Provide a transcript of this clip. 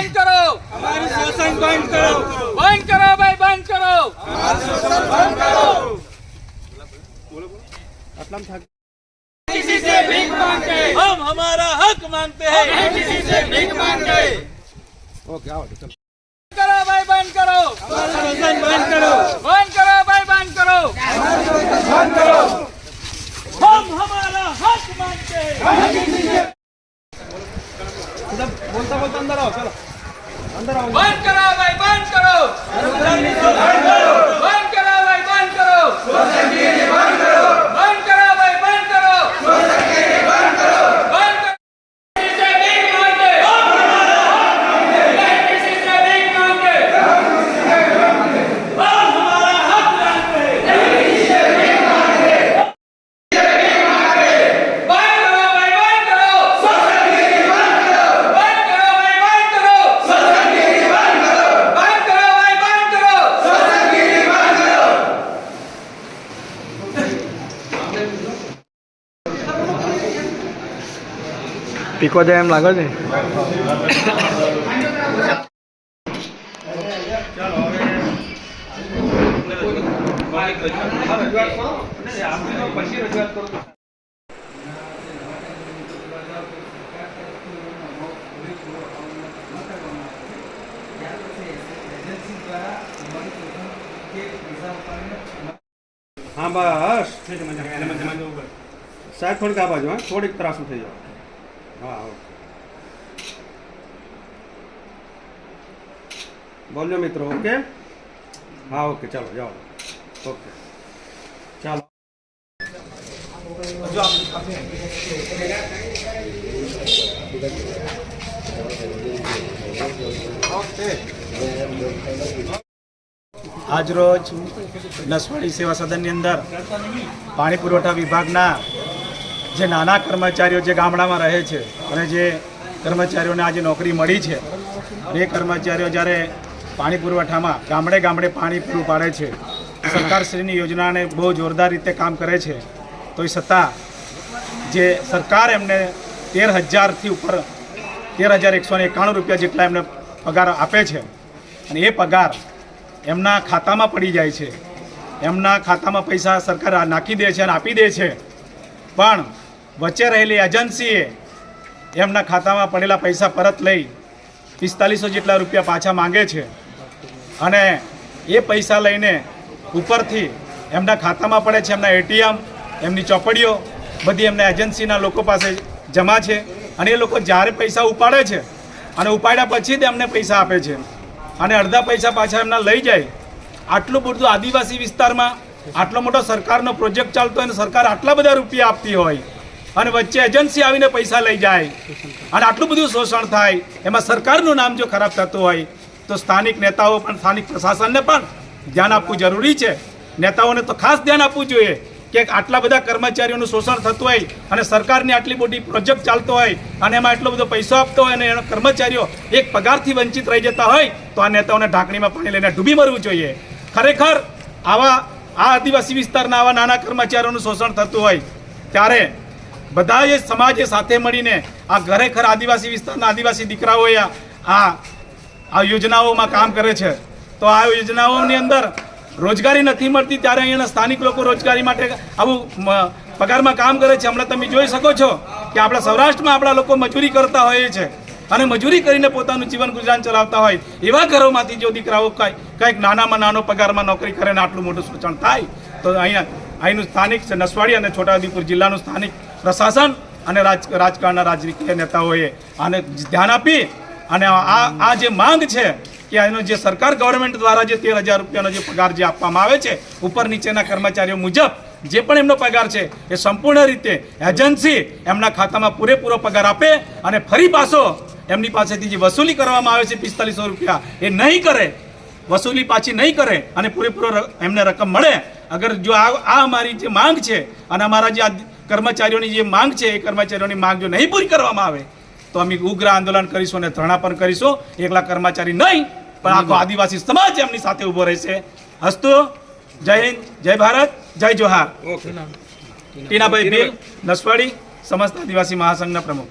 बंद करो। हमारी शोषण बंद करो। बंद करो भाई बंद करो। शोषण बंद करो। किसी से भीख मांगते हम हमारा हक मांगते हैं। किसी से भीख मांगते ओके आओ चलो। करो भाई बंद करो। शोषण बंद करो। बंद करो भाई बंद करो। बंद करो। हम हमारा हक मांगते हैं। અંદર આવો ચલો. અંદર આવો. બંધ કરો ભાઈ બંધ કરો. પીકો જાય એમ લાગે છે? હા, બસ. સાહેબ થોડીક આ બાજુ હા. થોડીક ત્રાસું થઈ જાવ હા હા બોલ્યો મિત્રો ઓકે હા ઓકે ચાલો જાઓ ઓકે ચાલો આજરોજ નસવાડી સેવા સદનની અંદર પાણી પુરવઠા વિભાગના જે નાના કર્મચારીઓ જે ગામડામાં રહે છે અને જે કર્મચારીઓને આજે નોકરી મળી છે, એ કર્મચારીઓ જ્યારે પાણી પુરવઠામાં ગામડે ગામડે પાણી પૂરું પાડે છે, સરકારશ્રીની યોજનાને બહુ જોરદાર રીતે કામ કરે છે, તો એ છતાં જે સરકાર એમને તેર હજારથી ઉપર, તેર હજાર એકસો એકાણું રૂપિયા જેટલા એમને પગાર આપે છે અને એ પગાર એમના ખાતામાં પડી જાય છે. એમના ખાતામાં પૈસા સરકાર નાખી દે છે અને આપી દે છે. પણ વચ્ચે રહેલી એજન્સીએ એમના ખાતામાં પડેલા પૈસા પરત લઈ પિસ્તાલીસો જેટલા રૂપિયા પાછા માંગે છે. અને એ પૈસા લઈને ઉપરથી એમના ખાતામાં પડે છે, એમના એટીએમ, એમની ચોપડીઓ બધી એમના એજન્સીના લોકો પાસે જમા છે અને એ લોકો જ્યારે પૈસા ઉપાડે છે અને ઉપાડ્યા પછી જ એમને પૈસા આપે છે. અને અડધા પૈસા પાછા એમના લઈ જાય. આટલું બધું આદિવાસી વિસ્તારમાં આટલો મોટો સરકારનો પ્રોજેક્ટ ચાલતો હોય અને સરકાર આટલા બધા રૂપિયા આપતી હોય અને વચ્ચે એજન્સી આવીને પૈસા લઈ જાય અને આટલું બધું શોષણ થાય, એમાં સરકારનું નામ જો ખરાબ થતું હોય, તો સ્થાનિક નેતાઓ પણ, સ્થાનિક પ્રશાસનને પણ ધ્યાન આપવું જરૂરી છે. નેતાઓને તો ખાસ ધ્યાન આપવું જોઈએ કે આટલા બધા કર્મચારીઓનું શોષણ થતું હોય અને સરકારની આટલી મોટી પ્રોજેક્ટ ચાલતો હોય અને એમાં એટલો બધો પૈસો આપતો હોય અને એના કર્મચારીઓ એક પગારથી વંચિત રહી જતા હોય, તો આ નેતાઓને ઢાંકણીમાં પાણી લઈને ડૂબી મરવું જોઈએ. ખરેખર આવા આ આદિવાસી વિસ્તારના આવા નાના કર્મચારીઓનું શોષણ થતું હોય ત્યારે બધા એ સમાજે સાથે મળીને આ ખરેખર આદિવાસી વિસ્તારના આદિવાસી દીકરાઓએ આ આ યોજનાઓમાં કામ કરે છે. તો આ યોજનાઓની અંદર રોજગારી નથી મળતી ત્યારે અહીંયાના સ્થાનિક લોકો રોજગારી માટે આવું પગારમાં કામ કરે છે. હમણાં તમે જોઈ શકો છો કે આપણા સૌરાષ્ટ્રમાં આપણા લોકો મજૂરી કરતા હોઈએ છે. અને મજૂરી કરીને પોતાનું જીવન ગુજરાન ચલાવતા હોય એવા ઘરોમાંથી જો દીકરાઓ કાંઈ, કંઈક નાનામાં નાનો પગારમાં નોકરી કરે ને આટલું મોટું શોષણ થાય, તો અહીંયા, અહીંનું સ્થાનિક છે નસવાડી અને છોટાઉદેપુર જિલ્લાનું સ્થાનિક પ્રશાસન અને રાજ, રાજકારણના રાજકીય નેતાઓએ આને ધ્યાન આપી અને આ આ જે માંગ છે કે એનો જે સરકાર ગવર્મેન્ટ દ્વારા જે તેર હજાર રૂપિયાનો જે પગાર જે આપવામાં આવે છે, ઉપર નીચેના કર્મચારીઓ મુજબ, જે પણ એમનો પગાર છે, એ સંપૂર્ણ રીતે એજન્સી એમના ખાતામાં પૂરેપૂરો પગાર આપે અને ફરી પાછો એમની પાસેથી જે વસૂલી કરવામાં આવે છે પિસ્તાલીસો રૂપિયા એ નહીં કરે. વસૂલી પાછી નહીં કરે અને પૂરેપૂરો એમને રકમ મળે. અગર જો આ આ અમારી જે માંગ છે અને અમારા જે આ કર્મચારીઓની જે માંગ છે એ કર્મચારીઓની માંગ જો નહીં પૂરી કરવામાં આવે તો અમે ઉગ્ર આંદોલન કરીશું અને ધરણા પણ કરીશું. એકલા કર્મચારી નહીં પણ આખો આદિવાસી સમાજ એમની સાથે ઊભો રહેશે. હસ્તો. જય હિન્દ જય ભારત જય જોહાર. ટીનાભાઈ બિલ નસવાડી સમસ્ત આદિવાસી મહાસંઘના પ્રમુખ.